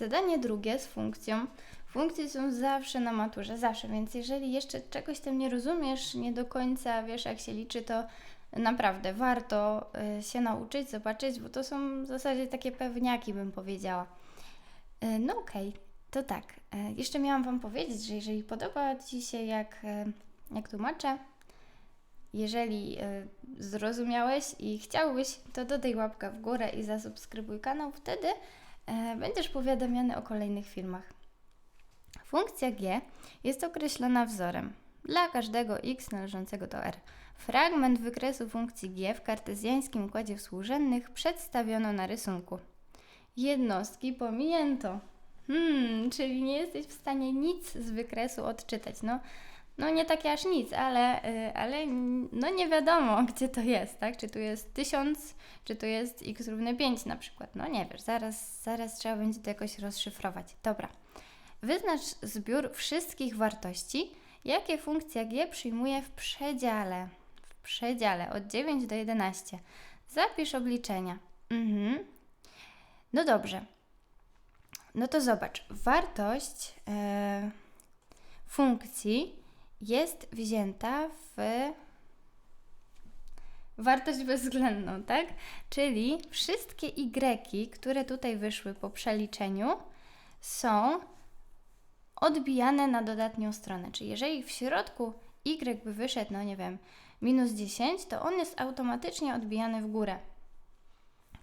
Zadanie drugie z funkcją. Funkcje są zawsze na maturze, zawsze, więc jeżeli jeszcze czegoś tam nie rozumiesz, nie do końca wiesz, jak się liczy, to naprawdę warto y, się nauczyć, zobaczyć, bo to są w zasadzie takie pewniaki, bym powiedziała. Y, no okej, okay, to tak. Y, jeszcze miałam Wam powiedzieć, że jeżeli podoba Ci się, jak, jak tłumaczę, jeżeli zrozumiałeś i chciałbyś, to dodaj łapkę w górę i zasubskrybuj kanał, wtedy będziesz powiadamiany o kolejnych filmach. Funkcja g jest określona wzorem dla każdego x należącego do r. Fragment wykresu funkcji g w kartezjańskim układzie współrzędnych przedstawiono na rysunku. Jednostki pominięto. Hmm, czyli nie jesteś w stanie nic z wykresu odczytać. No, no nie takie aż nic, ale, y, ale no nie wiadomo, gdzie to jest, tak? Czy tu jest 1000, czy tu jest x równe 5 na przykład. No nie wiesz, zaraz, zaraz trzeba będzie to jakoś rozszyfrować. Dobra. Wyznacz zbiór wszystkich wartości, jakie funkcja g przyjmuje w przedziale. W przedziale od 9 do 11. Zapisz obliczenia. Mhm. No dobrze. No to zobacz. Wartość e, funkcji jest wzięta w wartość bezwzględną, tak? Czyli wszystkie y, które tutaj wyszły po przeliczeniu, są odbijane na dodatnią stronę. Czyli jeżeli w środku y by wyszedł, no nie wiem, minus 10, to on jest automatycznie odbijany w górę.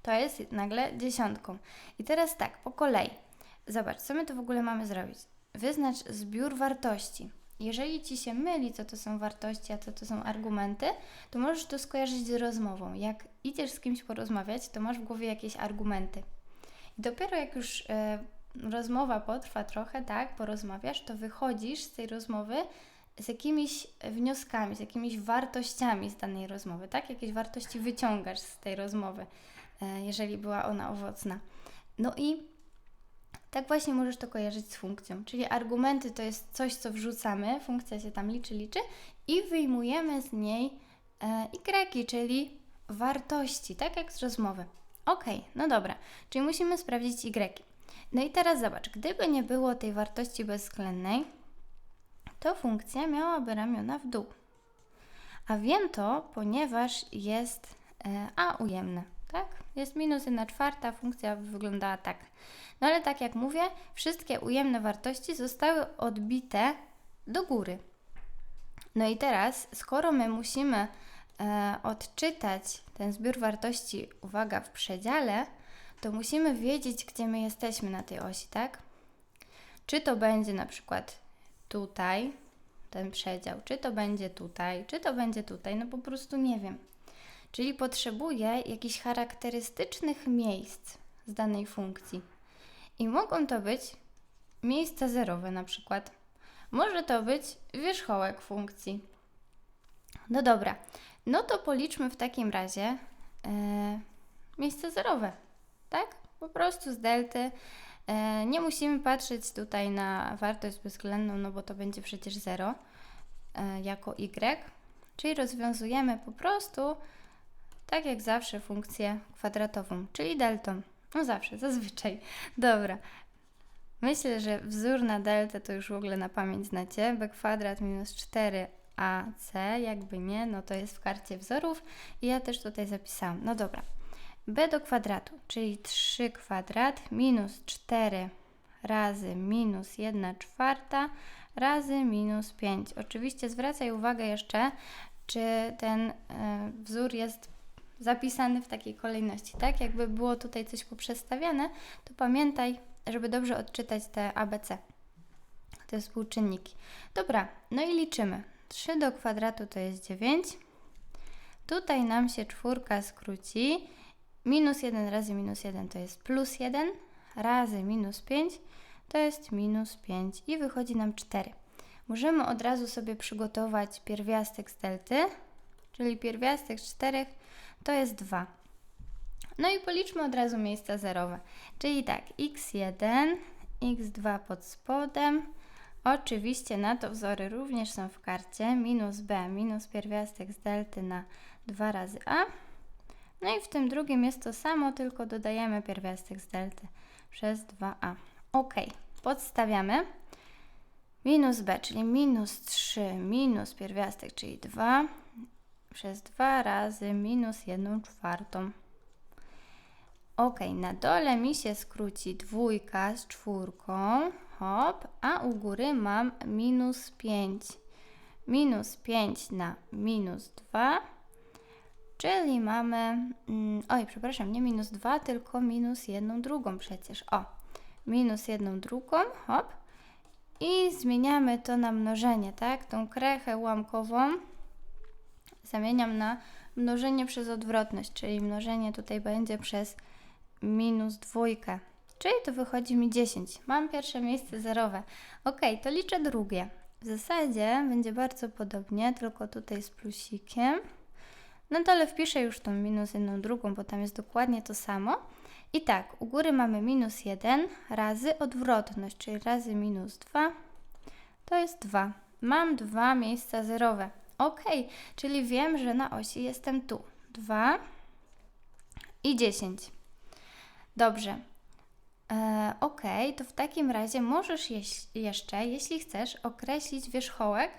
To jest nagle dziesiątką. I teraz tak, po kolei. Zobacz, co my tu w ogóle mamy zrobić? Wyznacz zbiór wartości. Jeżeli Ci się myli, co to są wartości, a co to są argumenty, to możesz to skojarzyć z rozmową. Jak idziesz z kimś porozmawiać, to masz w głowie jakieś argumenty. I dopiero jak już e, rozmowa potrwa trochę, tak, porozmawiasz, to wychodzisz z tej rozmowy z jakimiś wnioskami, z jakimiś wartościami z danej rozmowy, tak? Jakieś wartości wyciągasz z tej rozmowy, e, jeżeli była ona owocna. No i tak właśnie możesz to kojarzyć z funkcją, czyli argumenty to jest coś, co wrzucamy, funkcja się tam liczy, liczy i wyjmujemy z niej e, y, czyli wartości, tak jak z rozmowy. Ok, no dobra, czyli musimy sprawdzić y. No i teraz zobacz, gdyby nie było tej wartości bezwzględnej, to funkcja miałaby ramiona w dół. A wiem to, ponieważ jest e, a ujemne, tak? Jest minus 1 czwarta, funkcja wyglądała tak. No ale tak jak mówię, wszystkie ujemne wartości zostały odbite do góry. No i teraz, skoro my musimy e, odczytać ten zbiór wartości, uwaga, w przedziale, to musimy wiedzieć, gdzie my jesteśmy na tej osi, tak? Czy to będzie na przykład tutaj, ten przedział, czy to będzie tutaj, czy to będzie tutaj, no po prostu nie wiem. Czyli potrzebuję jakichś charakterystycznych miejsc z danej funkcji. I mogą to być miejsca zerowe na przykład. Może to być wierzchołek funkcji. No dobra, no to policzmy w takim razie yy, miejsce zerowe tak? Po prostu z delty. E, nie musimy patrzeć tutaj na wartość bezwzględną, no bo to będzie przecież 0 e, jako y. Czyli rozwiązujemy po prostu tak jak zawsze funkcję kwadratową, czyli deltą. No zawsze, zazwyczaj. Dobra. Myślę, że wzór na deltę to już w ogóle na pamięć znacie. b kwadrat minus 4ac, jakby nie, no to jest w karcie wzorów i ja też tutaj zapisałam. No dobra b do kwadratu, czyli 3 kwadrat minus 4 razy minus 1 czwarta razy minus 5. Oczywiście zwracaj uwagę jeszcze, czy ten y, wzór jest zapisany w takiej kolejności, tak? Jakby było tutaj coś poprzestawiane, to pamiętaj, żeby dobrze odczytać te ABC, te współczynniki. Dobra, no i liczymy. 3 do kwadratu to jest 9. Tutaj nam się czwórka skróci Minus 1 razy minus 1 to jest plus 1, razy minus 5 to jest minus 5 i wychodzi nam 4. Możemy od razu sobie przygotować pierwiastek z delty, czyli pierwiastek z 4 to jest 2. No i policzmy od razu miejsca zerowe, czyli tak, x1, x2 pod spodem, Oczywiście na to wzory również są w karcie. Minus b, minus pierwiastek z delty na 2 razy a no i w tym drugim jest to samo, tylko dodajemy pierwiastek z delty przez 2a. Ok, podstawiamy. Minus b, czyli minus 3 minus pierwiastek, czyli 2 przez 2 razy minus 1 czwartą. Ok, na dole mi się skróci dwójka z czwórką, hop, a u góry mam minus 5. Minus 5 na minus 2, czyli mamy, mm, oj, przepraszam, nie minus 2, tylko minus 1 drugą przecież. O, minus 1 drugą, hop, i zmieniamy to na mnożenie, tak? Tą krechę ułamkową zamieniam na mnożenie przez odwrotność, czyli mnożenie tutaj będzie przez minus dwójkę, czyli to wychodzi mi 10. Mam pierwsze miejsce zerowe. Ok, to liczę drugie. W zasadzie będzie bardzo podobnie, tylko tutaj z plusikiem. Na dole wpiszę już tą minus jedną drugą, bo tam jest dokładnie to samo. I tak, u góry mamy minus 1 razy odwrotność, czyli razy minus 2, to jest 2. Mam dwa miejsca zerowe. Ok, czyli wiem, że na osi jestem tu. 2 i 10. Dobrze. E, ok, to w takim razie możesz jeś, jeszcze, jeśli chcesz, określić wierzchołek,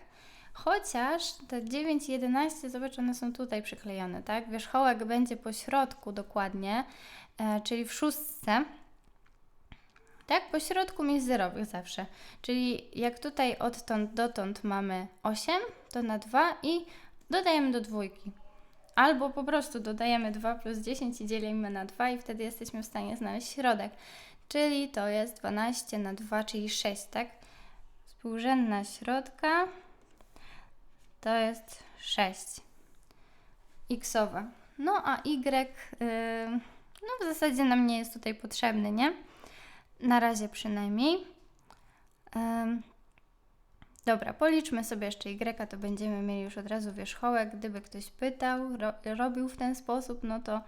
chociaż te 9 i 11, zobacz, one są tutaj przyklejone, tak? Wierzchołek będzie po środku dokładnie, e, czyli w szóstce. Tak, po środku miejsc zerowych zawsze. Czyli jak tutaj odtąd dotąd mamy 8, to na 2 i dodajemy do dwójki. Albo po prostu dodajemy 2 plus 10 i dzielimy na 2 i wtedy jesteśmy w stanie znaleźć środek. Czyli to jest 12 na 2, czyli 6, tak? Współrzędna środka to jest 6. Xowa. No a y, yy, no w zasadzie nam nie jest tutaj potrzebny, nie? Na razie przynajmniej. Um, dobra, policzmy sobie jeszcze Y, to będziemy mieli już od razu wierzchołek. Gdyby ktoś pytał, ro, robił w ten sposób, no to,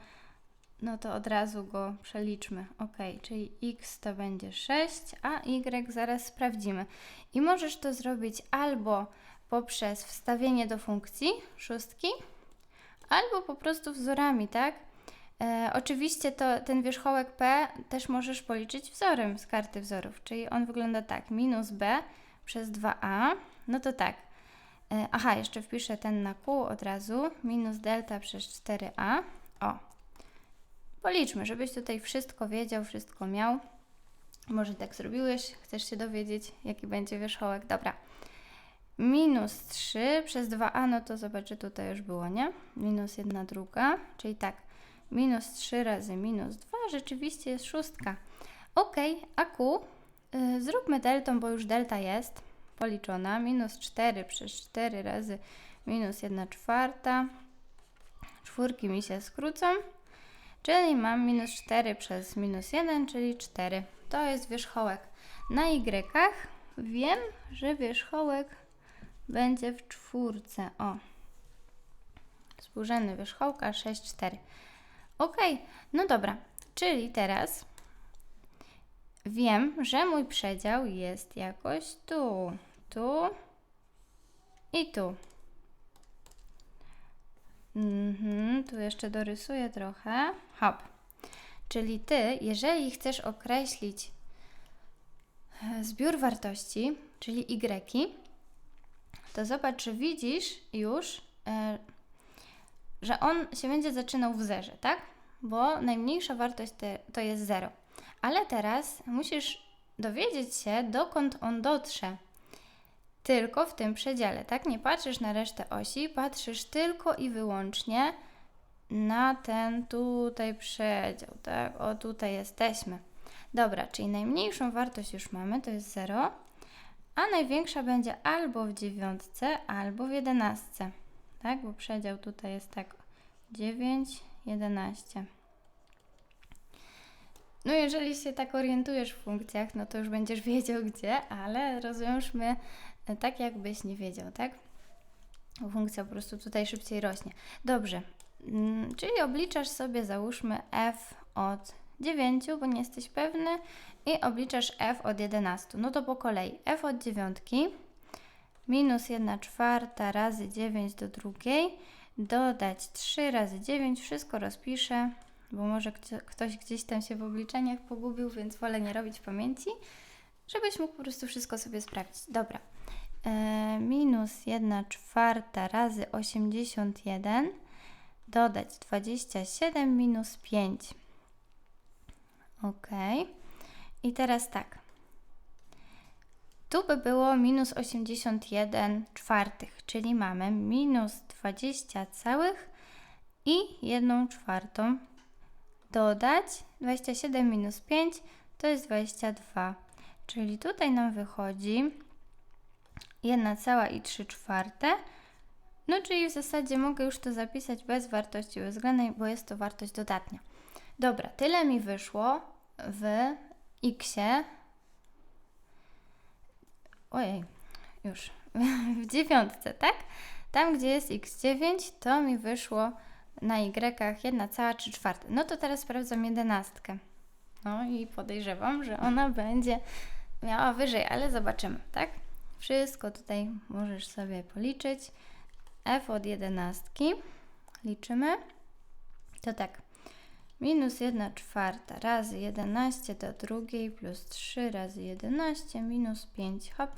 no to od razu go przeliczmy. Ok, czyli X to będzie 6, a Y zaraz sprawdzimy. I możesz to zrobić albo poprzez wstawienie do funkcji szóstki, albo po prostu wzorami, tak? E, oczywiście to, ten wierzchołek P też możesz policzyć wzorem z karty wzorów, czyli on wygląda tak, minus B przez 2A, no to tak, e, aha, jeszcze wpiszę ten na Q od razu, minus delta przez 4A, o, policzmy, żebyś tutaj wszystko wiedział, wszystko miał, może tak zrobiłeś, chcesz się dowiedzieć, jaki będzie wierzchołek, dobra, minus 3 przez 2a, no to zobacz, że tutaj już było, nie? Minus 1 druga, czyli tak, minus 3 razy minus 2 rzeczywiście jest szóstka. Ok, a Q y, zróbmy deltą, bo już delta jest policzona. Minus 4 przez 4 razy minus 1 czwarta. Czwórki mi się skrócą, czyli mam minus 4 przez minus 1, czyli 4. To jest wierzchołek. Na Y wiem, że wierzchołek będzie w czwórce. O, współrzędny wierzchołka 6, 4. Ok, no dobra, czyli teraz wiem, że mój przedział jest jakoś tu, tu i tu. Mhm, tu jeszcze dorysuję trochę. Hop. Czyli ty, jeżeli chcesz określić e, zbiór wartości, czyli y, to zobacz, czy widzisz już, e, że on się będzie zaczynał w zerze, tak? Bo najmniejsza wartość to jest 0. Ale teraz musisz dowiedzieć się, dokąd on dotrze. Tylko w tym przedziale, tak? Nie patrzysz na resztę osi, patrzysz tylko i wyłącznie na ten tutaj przedział, tak? O, tutaj jesteśmy. Dobra, czyli najmniejszą wartość już mamy, to jest 0, a największa będzie albo w dziewiątce, albo w jedenastce tak? Bo przedział tutaj jest tak 9, 11. No jeżeli się tak orientujesz w funkcjach, no to już będziesz wiedział gdzie, ale rozwiążmy e, tak, jakbyś nie wiedział, tak? Funkcja po prostu tutaj szybciej rośnie. Dobrze, mm, czyli obliczasz sobie, załóżmy f od 9, bo nie jesteś pewny, i obliczasz f od 11. No to po kolei f od 9 minus 1 czwarta razy 9 do drugiej, dodać 3 razy 9, wszystko rozpiszę, bo może ktoś gdzieś tam się w obliczeniach pogubił, więc wolę nie robić pamięci, żebyś mógł po prostu wszystko sobie sprawdzić. Dobra. E, minus 1 czwarta razy 81 dodać 27 minus 5. Ok. I teraz tak. Tu by było minus 81 czwartych, czyli mamy minus 20 całych i 1 czwartą. Dodać 27 minus 5 to jest 22. Czyli tutaj nam wychodzi 1 cała i 3 czwarte. No czyli w zasadzie mogę już to zapisać bez wartości bezwzględnej, bo jest to wartość dodatnia. Dobra, tyle mi wyszło w x. Ojej, już w dziewiątce, tak? Tam, gdzie jest x9, to mi wyszło na y 1 cała 3 czwarte. No to teraz sprawdzam jedenastkę. No i podejrzewam, że ona będzie miała wyżej, ale zobaczymy, tak? Wszystko tutaj możesz sobie policzyć. f od jedenastki liczymy. To tak. Minus 1 czwarta razy 11 do drugiej plus 3 razy 11 minus 5. Hop.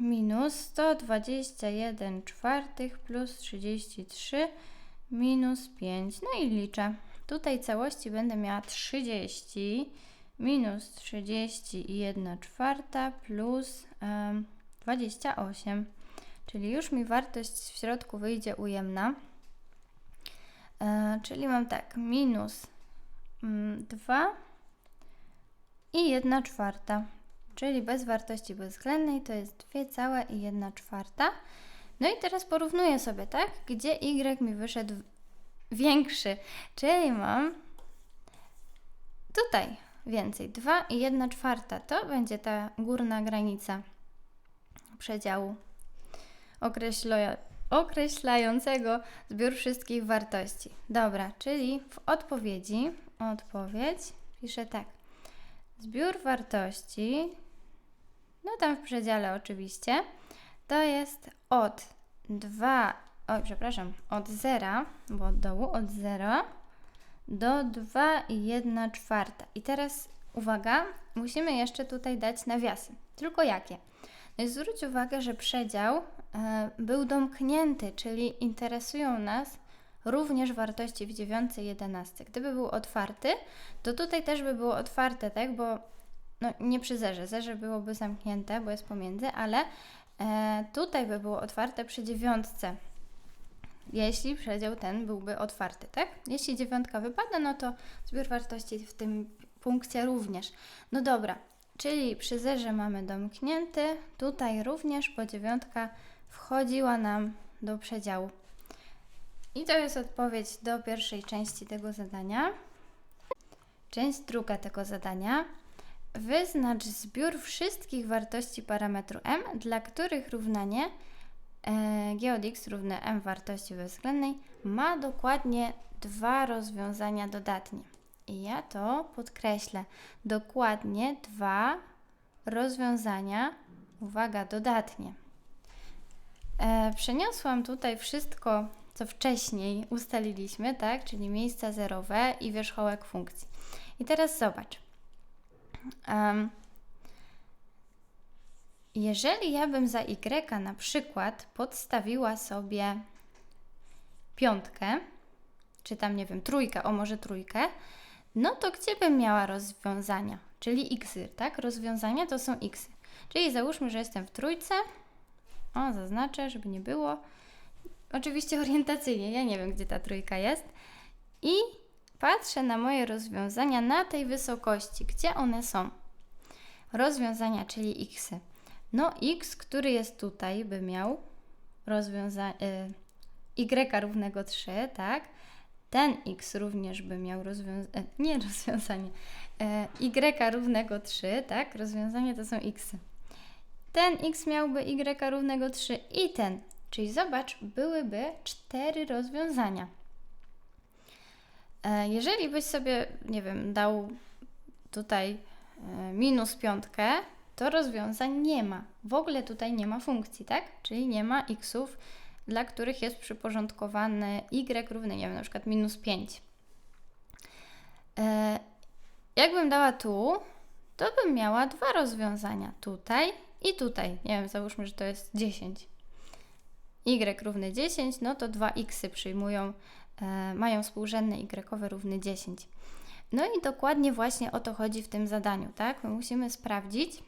Minus 121 czwartych plus 33 minus 5. No i liczę. Tutaj całości będę miała 30 minus 30 i 1 czwarta plus ym, 28. Czyli już mi wartość w środku wyjdzie ujemna. E, czyli mam tak, minus 2 mm, i 1 czwarta, czyli bez wartości bezwzględnej to jest 2 całe i 1 czwarta. No i teraz porównuję sobie, tak, gdzie y mi wyszedł większy, czyli mam tutaj więcej, 2 i 1 czwarta, to będzie ta górna granica przedziału określona określającego zbiór wszystkich wartości. Dobra, czyli w odpowiedzi, odpowiedź piszę tak. Zbiór wartości, no tam w przedziale oczywiście, to jest od 2, oj przepraszam, od 0, bo od dołu, od 0 do 2 i 1 czwarta. I teraz uwaga, musimy jeszcze tutaj dać nawiasy. Tylko jakie? No i zwróć uwagę, że przedział był domknięty, czyli interesują nas również wartości w 9 i 11. Gdyby był otwarty, to tutaj też by było otwarte, tak? Bo no, nie przy zerze, zerze byłoby zamknięte, bo jest pomiędzy, ale e, tutaj by było otwarte przy dziewiątce. Jeśli przedział ten byłby otwarty, tak? Jeśli dziewiątka wypada, no to zbiór wartości w tym punkcie również. No dobra, Czyli przy zerze mamy domknięty, tutaj również, bo dziewiątka wchodziła nam do przedziału. I to jest odpowiedź do pierwszej części tego zadania. Część druga tego zadania. Wyznacz zbiór wszystkich wartości parametru m, dla których równanie e, g od x równe m wartości bezwzględnej ma dokładnie dwa rozwiązania dodatnie. I ja to podkreślę. Dokładnie dwa rozwiązania, uwaga, dodatnie. Przeniosłam tutaj wszystko, co wcześniej ustaliliśmy, tak? Czyli miejsca zerowe i wierzchołek funkcji. I teraz zobacz. Um, jeżeli ja bym za y na przykład podstawiła sobie piątkę, czy tam, nie wiem, trójkę, o może trójkę, no to gdzie bym miała rozwiązania? Czyli xy, tak? Rozwiązania to są xy. Czyli załóżmy, że jestem w trójce. O, zaznaczę, żeby nie było. Oczywiście orientacyjnie, ja nie wiem, gdzie ta trójka jest. I patrzę na moje rozwiązania na tej wysokości. Gdzie one są? Rozwiązania, czyli xy. No x, który jest tutaj, by miał rozwiązanie y, y równego 3, tak? ten x również by miał rozwiązanie, nie rozwiązanie, e, y równego 3, tak? Rozwiązanie to są x. Ten x miałby y równego 3 i ten. Czyli zobacz, byłyby cztery rozwiązania. E, jeżeli byś sobie, nie wiem, dał tutaj e, minus piątkę, to rozwiązań nie ma. W ogóle tutaj nie ma funkcji, tak? Czyli nie ma xów dla których jest przyporządkowany y równy, nie wiem, na przykład minus 5. E, jakbym dała tu, to bym miała dwa rozwiązania, tutaj i tutaj. Nie wiem, załóżmy, że to jest 10. y równy 10, no to 2x przyjmują, e, mają współrzędne y równy 10. No i dokładnie właśnie o to chodzi w tym zadaniu, tak? My musimy sprawdzić,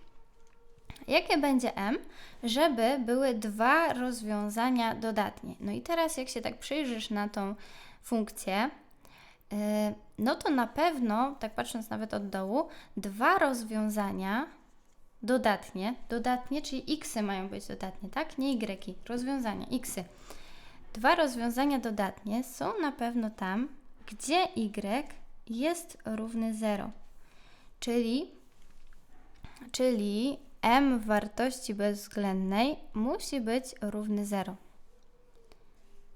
jakie będzie m, żeby były dwa rozwiązania dodatnie. No i teraz jak się tak przyjrzysz na tą funkcję, yy, no to na pewno, tak patrząc nawet od dołu, dwa rozwiązania dodatnie, dodatnie, czyli xy mają być dodatnie, tak? Nie y, rozwiązania, xy. Dwa rozwiązania dodatnie są na pewno tam, gdzie y jest równy 0. Czyli, czyli m wartości bezwzględnej musi być równy 0.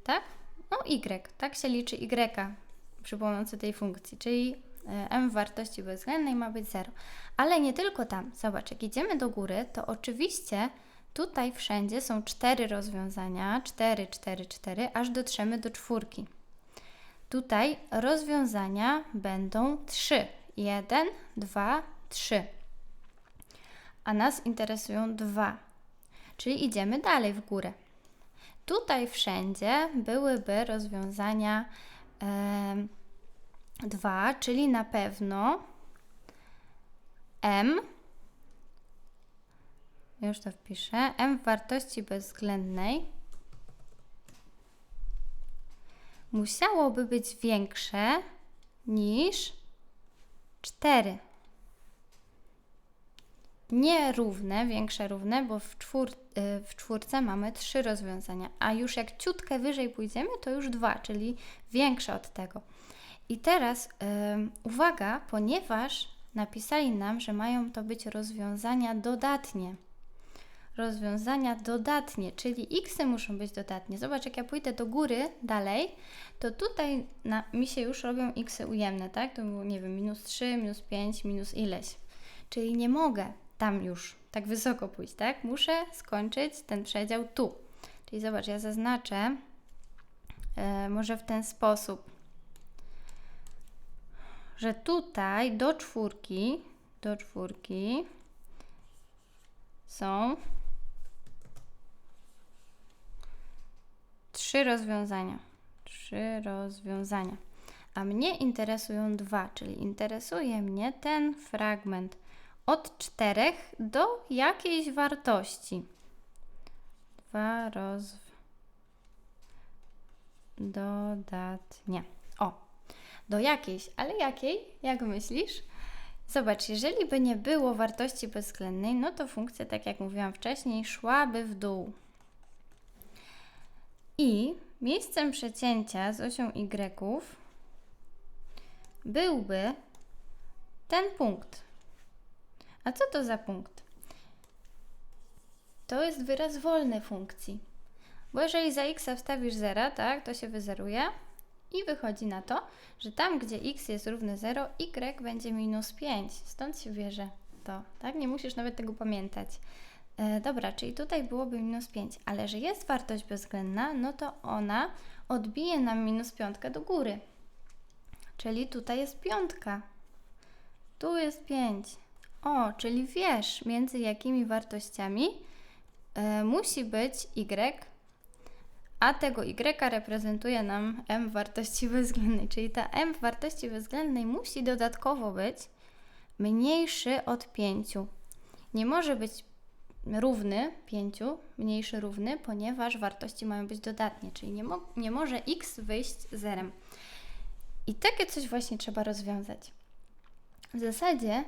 Tak? No y, tak się liczy y przy pomocy tej funkcji, czyli Y, m wartości bezwzględnej ma być 0. Ale nie tylko tam. Zobacz, jak idziemy do góry, to oczywiście tutaj wszędzie są cztery rozwiązania, 4, 4, 4, aż dotrzemy do czwórki. Tutaj rozwiązania będą 3. 1, 2, 3. A nas interesują 2. Czyli idziemy dalej w górę. Tutaj wszędzie byłyby rozwiązania. Yy, 2, czyli na pewno m, już to wpiszę, m w wartości bezwzględnej musiałoby być większe niż 4. Nierówne, większe równe, bo w, czwór, y, w czwórce mamy trzy rozwiązania, a już jak ciutkę wyżej pójdziemy, to już dwa, czyli większe od tego. I teraz yy, uwaga, ponieważ napisali nam, że mają to być rozwiązania dodatnie rozwiązania dodatnie, czyli xy muszą być dodatnie. Zobacz, jak ja pójdę do góry dalej, to tutaj na, mi się już robią xy ujemne, tak? To było, nie wiem, minus 3, minus 5, minus ileś. Czyli nie mogę tam już tak wysoko pójść, tak? Muszę skończyć ten przedział tu. Czyli zobacz, ja zaznaczę e, może w ten sposób, że tutaj do czwórki, do czwórki są trzy rozwiązania. Trzy rozwiązania. A mnie interesują dwa, czyli interesuje mnie ten fragment od czterech do jakiejś wartości. Dwa roz... dodatnie. O, do jakiejś, ale jakiej? Jak myślisz? Zobacz, jeżeli by nie było wartości bezwzględnej, no to funkcja, tak jak mówiłam wcześniej, szłaby w dół. I miejscem przecięcia z osią y byłby ten punkt. A co to za punkt? To jest wyraz wolny funkcji. Bo jeżeli za x wstawisz 0, tak, to się wyzeruje i wychodzi na to, że tam, gdzie x jest równy 0, y będzie minus 5. Stąd się bierze to, tak? Nie musisz nawet tego pamiętać. E, dobra, czyli tutaj byłoby minus 5, ale że jest wartość bezwzględna, no to ona odbije nam minus piątkę do góry. Czyli tutaj jest piątka. Tu jest 5. O, czyli wiesz, między jakimi wartościami e, musi być y, a tego y reprezentuje nam m wartości bezwzględnej. Czyli ta m wartości bezwzględnej musi dodatkowo być mniejszy od 5. Nie może być równy 5, mniejszy równy, ponieważ wartości mają być dodatnie, czyli nie, mo nie może x wyjść zerem. I takie coś właśnie trzeba rozwiązać. W zasadzie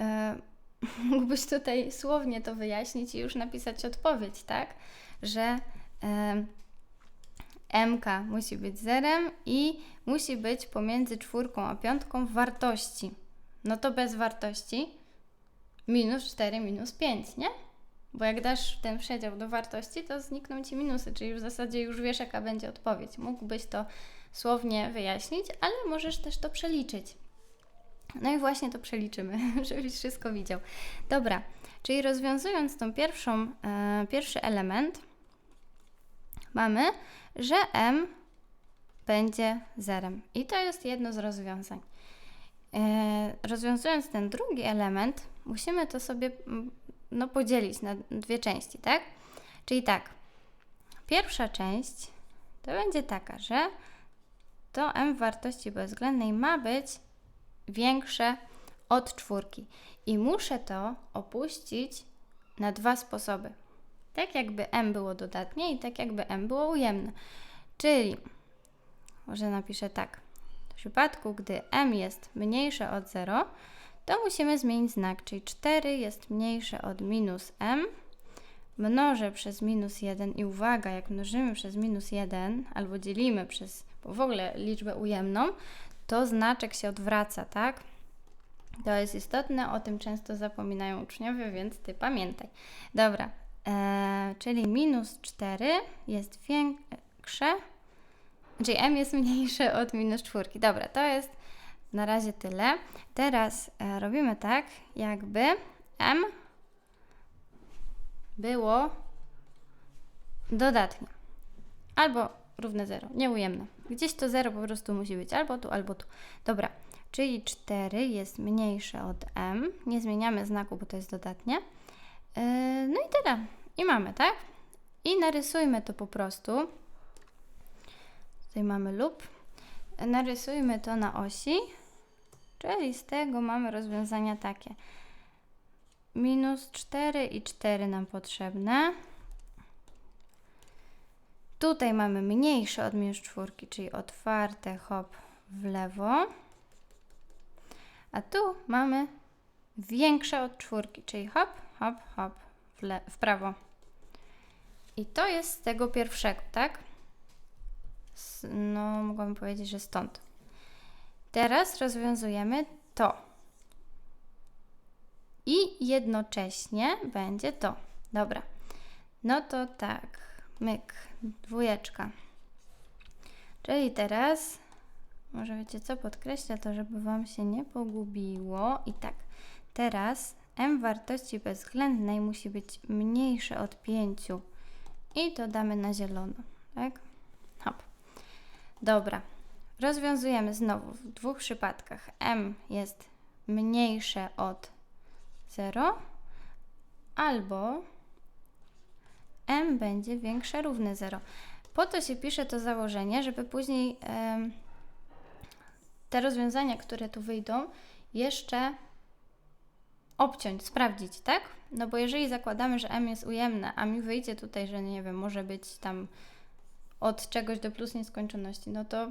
e, mógłbyś tutaj słownie to wyjaśnić i już napisać odpowiedź, tak? Że e, mk musi być zerem i musi być pomiędzy czwórką a piątką wartości. No to bez wartości minus 4, minus 5, nie? Bo jak dasz ten przedział do wartości, to znikną Ci minusy, czyli w zasadzie już wiesz, jaka będzie odpowiedź. Mógłbyś to słownie wyjaśnić, ale możesz też to przeliczyć. No i właśnie to przeliczymy, żebyś wszystko widział. Dobra, czyli rozwiązując tą pierwszą, e, pierwszy element, mamy, że m będzie zerem. I to jest jedno z rozwiązań. E, rozwiązując ten drugi element, musimy to sobie no, podzielić na dwie części, tak? Czyli tak, pierwsza część to będzie taka, że to m wartości bezwzględnej ma być większe od czwórki. I muszę to opuścić na dwa sposoby. Tak jakby m było dodatnie i tak jakby m było ujemne. Czyli, może napiszę tak. W przypadku, gdy m jest mniejsze od 0, to musimy zmienić znak, czyli 4 jest mniejsze od minus m, mnożę przez minus 1 i uwaga, jak mnożymy przez minus 1 albo dzielimy przez w ogóle liczbę ujemną, to znaczek się odwraca, tak? To jest istotne, o tym często zapominają uczniowie, więc Ty pamiętaj. Dobra, e, czyli minus 4 jest większe, czyli m jest mniejsze od minus 4. Dobra, to jest na razie tyle. Teraz e, robimy tak, jakby m było dodatnie. Albo równe 0, nieujemne. Gdzieś to 0 po prostu musi być albo tu, albo tu. Dobra, czyli 4 jest mniejsze od m. Nie zmieniamy znaku, bo to jest dodatnie. Yy, no i tyle. I mamy, tak? I narysujmy to po prostu. Tutaj mamy lub. Narysujmy to na osi. Czyli z tego mamy rozwiązania takie. Minus 4 i 4 nam potrzebne. Tutaj mamy mniejsze od minus czwórki, czyli otwarte hop w lewo. A tu mamy większe od czwórki, czyli hop, hop, hop w, le- w prawo. I to jest z tego pierwszego, tak? No, mogłabym powiedzieć, że stąd. Teraz rozwiązujemy to. I jednocześnie będzie to. Dobra. No to tak. Myk. Dwójeczka. Czyli teraz, może wiecie co, podkreślę to, żeby Wam się nie pogubiło. I tak, teraz m wartości bezwzględnej musi być mniejsze od 5. I to damy na zielono, tak? Hop. Dobra. Rozwiązujemy znowu w dwóch przypadkach. m jest mniejsze od 0 albo m będzie większe równe 0. Po to się pisze to założenie, żeby później em, te rozwiązania, które tu wyjdą, jeszcze obciąć, sprawdzić, tak? No bo jeżeli zakładamy, że m jest ujemne, a mi wyjdzie tutaj, że nie wiem, może być tam od czegoś do plus nieskończoności, no to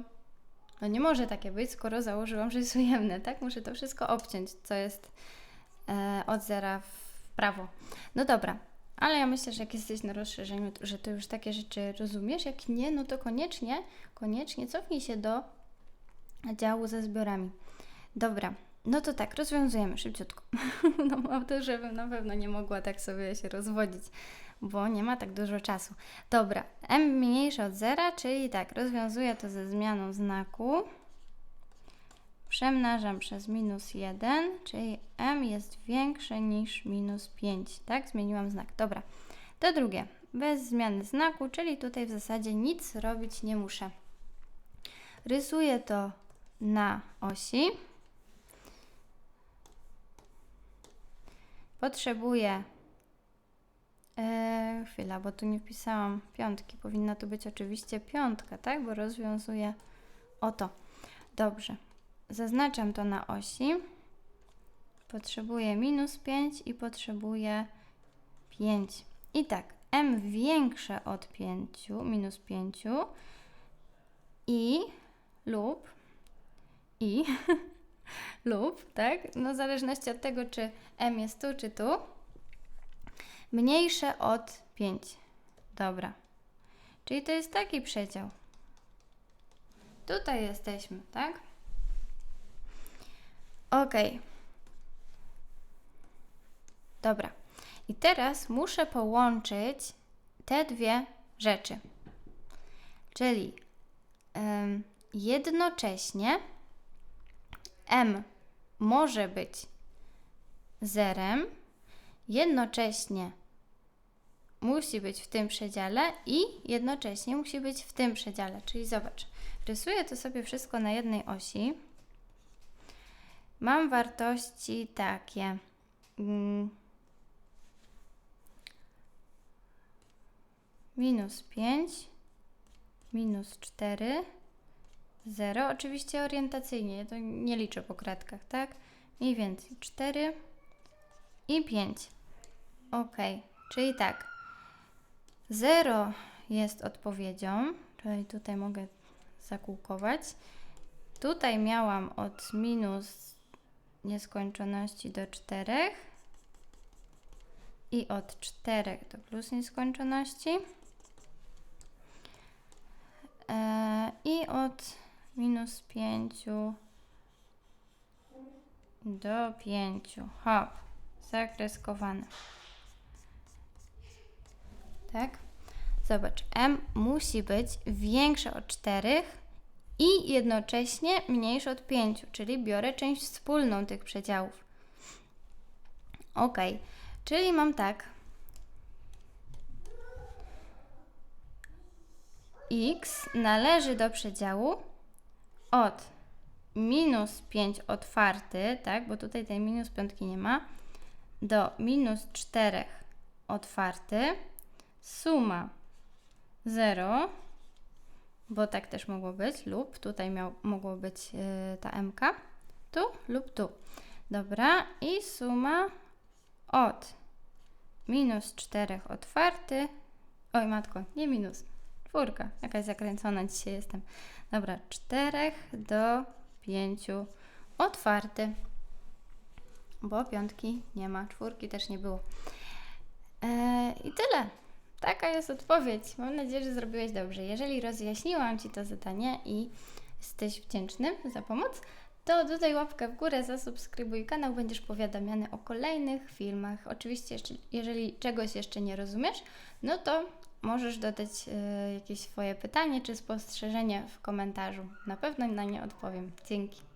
no nie może takie być, skoro założyłam, że jest ujemne, tak? Muszę to wszystko obciąć, co jest e, od zera w prawo. No dobra, ale ja myślę, że jak jesteś na rozszerzeniu, że to już takie rzeczy rozumiesz. Jak nie, no to koniecznie, koniecznie cofnij się do działu ze zbiorami. Dobra, no to tak, rozwiązujemy szybciutko. no mam to, żebym na pewno nie mogła tak sobie się rozwodzić, bo nie ma tak dużo czasu. Dobra, m mniejsze od zera, czyli tak, rozwiązuję to ze zmianą znaku. Przemnażam przez minus 1, czyli m jest większe niż minus 5. Tak, zmieniłam znak. Dobra. To drugie, bez zmiany znaku, czyli tutaj w zasadzie nic robić nie muszę. Rysuję to na osi. Potrzebuję. E, chwila, bo tu nie wpisałam piątki. Powinna tu być oczywiście piątka, tak? Bo rozwiązuję o to. Dobrze. Zaznaczam to na osi. Potrzebuję minus 5 i potrzebuję 5. I tak, m większe od 5, minus 5 i lub i lub, tak? No w zależności od tego, czy m jest tu, czy tu. Mniejsze od 5. Dobra. Czyli to jest taki przedział. Tutaj jesteśmy, tak? Ok. Dobra. I teraz muszę połączyć te dwie rzeczy. Czyli jednocześnie m może być zerem, jednocześnie musi być w tym przedziale i jednocześnie musi być w tym przedziale. Czyli zobacz, rysuję to sobie wszystko na jednej osi. Mam wartości takie. Mm, minus 5, minus 4, 0. Oczywiście orientacyjnie, to nie liczę po kratkach, tak? Mniej więcej 4 i 5. Ok, czyli tak. 0 jest odpowiedzią, czyli tutaj mogę zakółkować. Tutaj miałam od minus nieskończoności do 4 i od 4 do plus nieskończoności. E, I od minus 5 do 5. Hop, zakreskowane. Tak? Zobacz, m musi być większe od 4 i jednocześnie mniejsze od 5, czyli biorę część wspólną tych przedziałów. Ok, czyli mam tak. x należy do przedziału od minus 5 otwarty, tak, bo tutaj tej minus piątki nie ma, do minus 4 otwarty, suma 0, bo tak też mogło być, lub tutaj miał, mogło być yy, ta mk, tu lub tu. Dobra, i suma od minus 4 otwarty, oj matko, nie minus, czwórka, jakaś zakręcona dzisiaj jestem. Dobra, 4 do 5 otwarty, bo piątki nie ma, czwórki też nie było. Eee, I tyle. Taka jest odpowiedź. Mam nadzieję, że zrobiłeś dobrze. Jeżeli rozjaśniłam Ci to zadanie i jesteś wdzięczny za pomoc, to dodaj łapkę w górę, zasubskrybuj kanał, będziesz powiadamiany o kolejnych filmach. Oczywiście, jeżeli czegoś jeszcze nie rozumiesz, no to możesz dodać y, jakieś swoje pytanie czy spostrzeżenie w komentarzu. Na pewno na nie odpowiem. Dzięki.